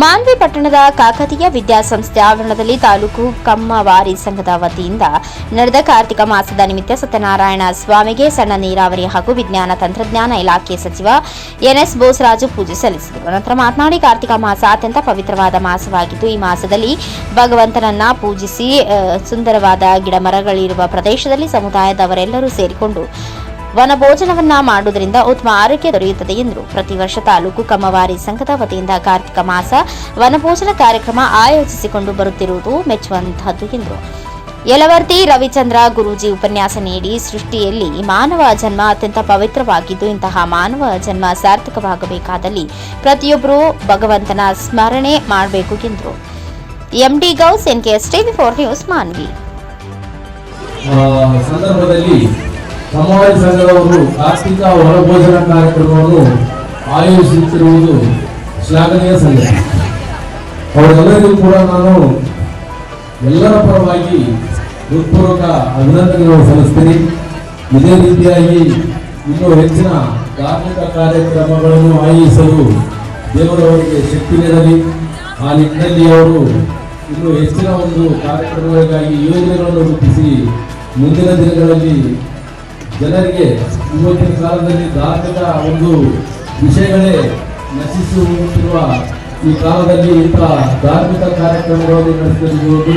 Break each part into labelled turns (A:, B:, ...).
A: ಮಾನ್ವಿ ಪಟ್ಟಣದ ಕಾಕತೀಯ ವಿದ್ಯಾಸಂಸ್ಥೆ ಆವರಣದಲ್ಲಿ ತಾಲೂಕು ಕಮ್ಮವಾರಿ ಸಂಘದ ವತಿಯಿಂದ ನಡೆದ ಕಾರ್ತಿಕ ಮಾಸದ ನಿಮಿತ್ತ ಸತ್ಯನಾರಾಯಣ ಸ್ವಾಮಿಗೆ ಸಣ್ಣ ನೀರಾವರಿ ಹಾಗೂ ವಿಜ್ಞಾನ ತಂತ್ರಜ್ಞಾನ ಇಲಾಖೆ ಸಚಿವ ಎನ್ಎಸ್ ಬೋಸರಾಜು ಪೂಜೆ ಸಲ್ಲಿಸಿದರು. ನಂತರ ಮಾತನಾಡಿ, ಕಾರ್ತಿಕ ಮಾಸ ಅತ್ಯಂತ ಪವಿತ್ರವಾದ ಮಾಸವಾಗಿದ್ದು, ಈ ಮಾಸದಲ್ಲಿ ಭಗವಂತನನ್ನ ಪೂಜಿಸಿ ಸುಂದರವಾದ ಗಿಡ ಮರಗಳಿರುವ ಪ್ರದೇಶದಲ್ಲಿ ಸಮುದಾಯದವರೆಲ್ಲರೂ ಸೇರಿಕೊಂಡು ವನಭೋಜನವನ್ನ ಮಾಡುವುದರಿಂದ ಉತ್ತಮ ಆರೋಗ್ಯ ದೊರೆಯುತ್ತದೆ ಎಂದರು. ಪ್ರತಿ ವರ್ಷ ತಾಲೂಕು ಕಮ್ಮವಾರಿ ಸಂಘದ ವತಿಯಿಂದ ಕಾರ್ತಿಕ ಮಾಸ ವನಭೋಜನ ಕಾರ್ಯಕ್ರಮ ಆಯೋಜಿಸಿಕೊಂಡು ಬರುತ್ತಿರುವುದು ಮೆಚ್ಚುವಂತಹದ್ದು ಎಂದರು. ಯಲವರ್ತಿ ರವಿಚಂದ್ರ ಗುರೂಜಿ ಉಪನ್ಯಾಸ ನೀಡಿ ಸೃಷ್ಟಿಯಲ್ಲಿ ಮಾನವ ಜನ್ಮ ಅತ್ಯಂತ ಪವಿತ್ರವಾಗಿದ್ದು, ಇಂತಹ ಮಾನವ ಜನ್ಮ ಸಾರ್ಥಕವಾಗಬೇಕಾದಲ್ಲಿ ಪ್ರತಿಯೊಬ್ಬರೂ ಭಗವಂತನ ಸ್ಮರಣೆ ಮಾಡಬೇಕು ಎಂದರು. MD Gous, N NKS TV four news, Manvi.
B: ಸಮಾಜ ಸಂಘದವರು ಕಾರ್ತಿಕ ಹೊರಭೋಜನ ಕಾರ್ಯಕ್ರಮವನ್ನು ಆಯೋಜಿಸುತ್ತಿರುವುದು ಶ್ಲಾಘನೀಯ ಸಂಗತಿ. ಅವರೆಲ್ಲರಿಗೂ ಕೂಡ ನಾನು ಎಲ್ಲರ ಪರವಾಗಿ ಹೃತ್ಪೂರ್ವಕ ಅಭಿನಂದನೆಗಳನ್ನು ಸಲ್ಲಿಸ್ತೀನಿ. ಇದೇ ರೀತಿಯಾಗಿ ಇನ್ನೂ ಹೆಚ್ಚಿನ ಧಾರ್ಮಿಕ ಕಾರ್ಯಕ್ರಮಗಳನ್ನು ಆಯೋಜಿಸಲು ದೇವರವರಿಗೆ ಶಕ್ತಿ ನೀಡಲಿ. ಆ ನಿಟ್ಟಿನಲ್ಲಿ ಅವರು ಇನ್ನು ಹೆಚ್ಚಿನ ಒಂದು ಕಾರ್ಯಕ್ರಮಗಳಿಗಾಗಿ ಯೋಜನೆಗಳನ್ನು ರೂಪಿಸಿ ಮುಂದಿನ ದಿನಗಳಲ್ಲಿ ಜನರಿಗೆ ಇವತ್ತಿನ ಕಾಲದಲ್ಲಿ ಧಾರ್ಮಿಕ ಒಂದು ವಿಷಯಗಳೇ ನಶಿಸಿ ಹೋಗುತ್ತಿರುವ ಈ ಕಾಲದಲ್ಲಿ ಇಂಥ ಧಾರ್ಮಿಕ ಕಾರ್ಯಕ್ರಮಗಳನ್ನು ನಡೆಸುತ್ತಿರುವುದು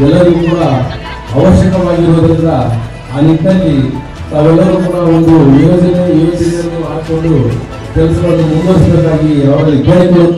B: ಎಲ್ಲರಿಗೂ ಕೂಡ ಅವಶ್ಯಕವಾಗಿರುವುದರಿಂದ ಆ ನಿಟ್ಟಿನಲ್ಲಿ ತಾವೆಲ್ಲರೂ ಕೂಡ ಒಂದು ಯೋಜನೆ ಯೋಜನೆಯನ್ನು ಹಾಕಿಕೊಂಡು ಕೆಲಸಗಳನ್ನು ಮುಂದುವರಿಸಬೇಕಾಗಿ ಅವರಲ್ಲಿ ಕೇಳಿಕೊಳ್ಳುತ್ತಾ